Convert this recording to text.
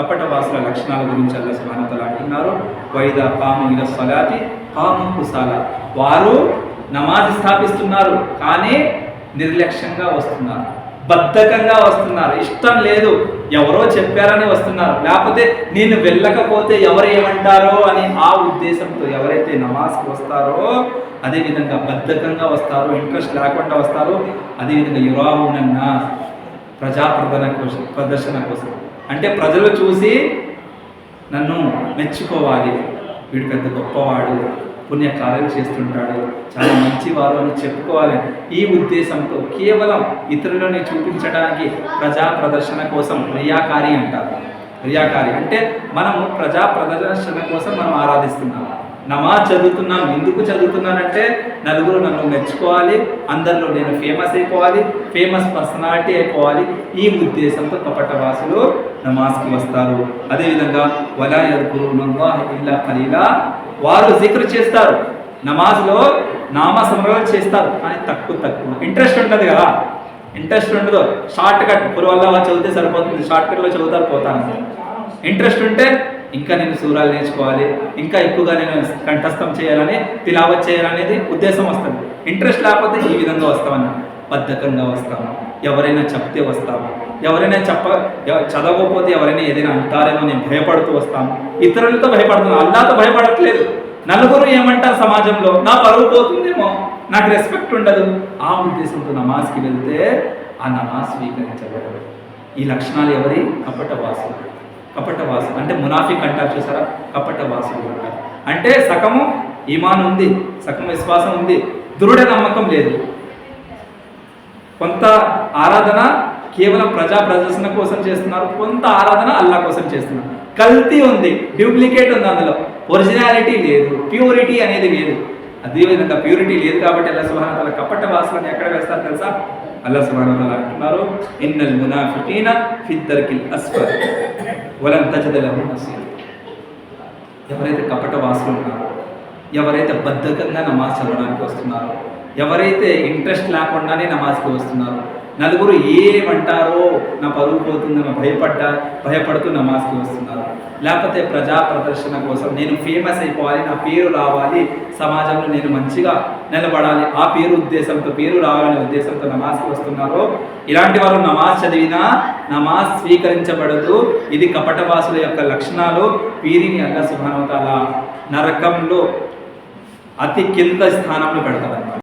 కపట వాసుల లక్షణాల గురించి అల్లా సుబ్హానహు అంటున్నారు. వైద కాము ఇల సలాతి పాము కుసాల. వారు నమాజ్ స్థాపిస్తున్నారు కానీ నిర్లక్ష్యంగా వస్తున్నారు. బద్ధకంగా వస్తున్నారు. ఇష్టం లేదు. ఎవరో చెప్పారని వస్తున్నారు. లేకపోతే నేను వెళ్ళకపోతే ఎవరు ఏమంటారో అని ఆ ఉద్దేశంతో ఎవరైతే నమాజ్కి వస్తారో అదేవిధంగా బద్ధకంగా వస్తారో ఇంట్రెస్ట్ లేకుండా వస్తారో అదేవిధంగా యురావునన్నా ప్రజా ప్రదర్శన కోసం ప్రదర్శన కోసం. అంటే ప్రజలు చూసి నన్ను మెచ్చుకోవాలి. వీడు పెద్ద గొప్పవాడు పుణ్యకార్యాలు చేస్తుంటాడు చాలా మంచివారు అని చెప్పుకోవాలి. ఈ ఉద్దేశంతో కేవలం ఇతరులని చూపించడానికి ప్రజా ప్రదర్శన కోసం క్రియాకారి అంటారు. క్రియాకారి అంటే మనము ప్రజా ప్రదర్శన కోసం మనం ఆరాధిస్తున్నాము నమాజ్ చదువుతున్నాను ఎందుకు చదువుతున్నానంటే నలుగురు నన్ను మెచ్చుకోవాలి అందరిలో నేను ఫేమస్ అయిపోవాలి ఫేమస్ పర్సనాలిటీ అయిపోవాలి. ఈ ఉద్దేశంతో కపట వాసులు నమాజ్కి వస్తారు. అదేవిధంగా వలా ఎదుగురు ఇల్లా ఖలీలా. వారు జిక్రు చేస్తారు. నమాజ్లో నామస్మరణ చేస్తారు. అని తక్కువ తక్కువ. ఇంట్రెస్ట్ ఉంటుంది కదా. ఇంట్రెస్ట్ ఉండదు. షార్ట్ కట్ పురవల్ల చదివితే సరిపోతుంది. షార్ట్ కట్లో చదువుతారు పోతాను ఇంట్రెస్ట్ ఉంటే ఇంకా నేను సూరాలు నేర్చుకోవాలి ఇంకా ఎక్కువగా నేను కంఠస్థం చేయాలని తిలావత్ చేయాలనేది ఉద్దేశం వస్తుంది. ఇంట్రెస్ట్ లేకపోతే ఈ విధంగా వస్తామన్నా బద్ధకంగా వస్తాము. ఎవరైనా చెప్తే వస్తాము. ఎవరైనా చెప్ప చదవకపోతే ఎవరైనా ఏదైనా అంటారేమో నేను భయపడుతూ వస్తాము. ఇతరులతో భయపడుతున్నాను అల్లాతో భయపడట్లేదు. నలుగురు ఏమంటారు సమాజంలో? నా పరువు పోతుందేమో. నాకు రెస్పెక్ట్ ఉండదు. ఆ ఉద్దేశంతో నమాజ్కి వెళ్తే ఆ నమాజ్ స్వీకరించబడదు. ఈ లక్షణాలు ఎవరి? కపట వాసులు. కపట వాసులు అంటే మునాఫిక్ అంటారు చూసారా? కపట వాసులు అంటారు. అంటే సకము ఈమాన్ ఉంది సగం విశ్వాసం ఉంది దృఢ నమ్మకం లేదు. కొంత ఆరాధన కేవలం ప్రజా ప్రదర్శన కోసం చేస్తున్నారు కొంత ఆరాధన అల్లా కోసం చేస్తున్నారు. కల్తీ ఉంది డూప్లికేట్ ఉంది అందులో. ఒరిజినాలిటీ లేదు ప్యూరిటీ అనేది లేదు. అదేవిధంగా ప్యూరిటీ లేదు కాబట్టి అల్లా సుబాన్ తల కపట వాసులను ఎక్కడ వేస్తారు తెలుసా అల్లా సుబాన్ తల అంటున్నారు ఇన్నల్ మునాఫికీన ఫిద్దర్కిల్ అస్ఫర్ వలం తజదలహు నసీర్. ఎవరైతే కపట వాసులు ఉన్నారో ఎవరైతే బద్ధకంగా నమాజ్ చదవడానికి వస్తున్నారో ఎవరైతే ఇంట్రెస్ట్ లేకుండానే నమాజ్కి వస్తున్నారో నలుగురు ఏమంటారో నా పరువు పోతుందని భయపడ్డా భయపడుతూ నమాజ్కి వస్తున్నారు. లేకపోతే ప్రజా ప్రదర్శన కోసం నేను ఫేమస్ అయిపోవాలి నా పేరు రావాలి సమాజంలో నేను మంచిగా నిలబడాలి ఆ పేరు ఉద్దేశంతో పేరు రావాలనే ఉద్దేశంతో నమాజ్కి వస్తున్నారో ఇలాంటి వారు నమాజ్ చదివినా నమాజ్ స్వీకరించబడదు. ఇది కపటవాసుల యొక్క లక్షణాలు. వీరిని అల్లా సుభానవతాల నరకంలో అతి కింద స్థానంలో పెడతారు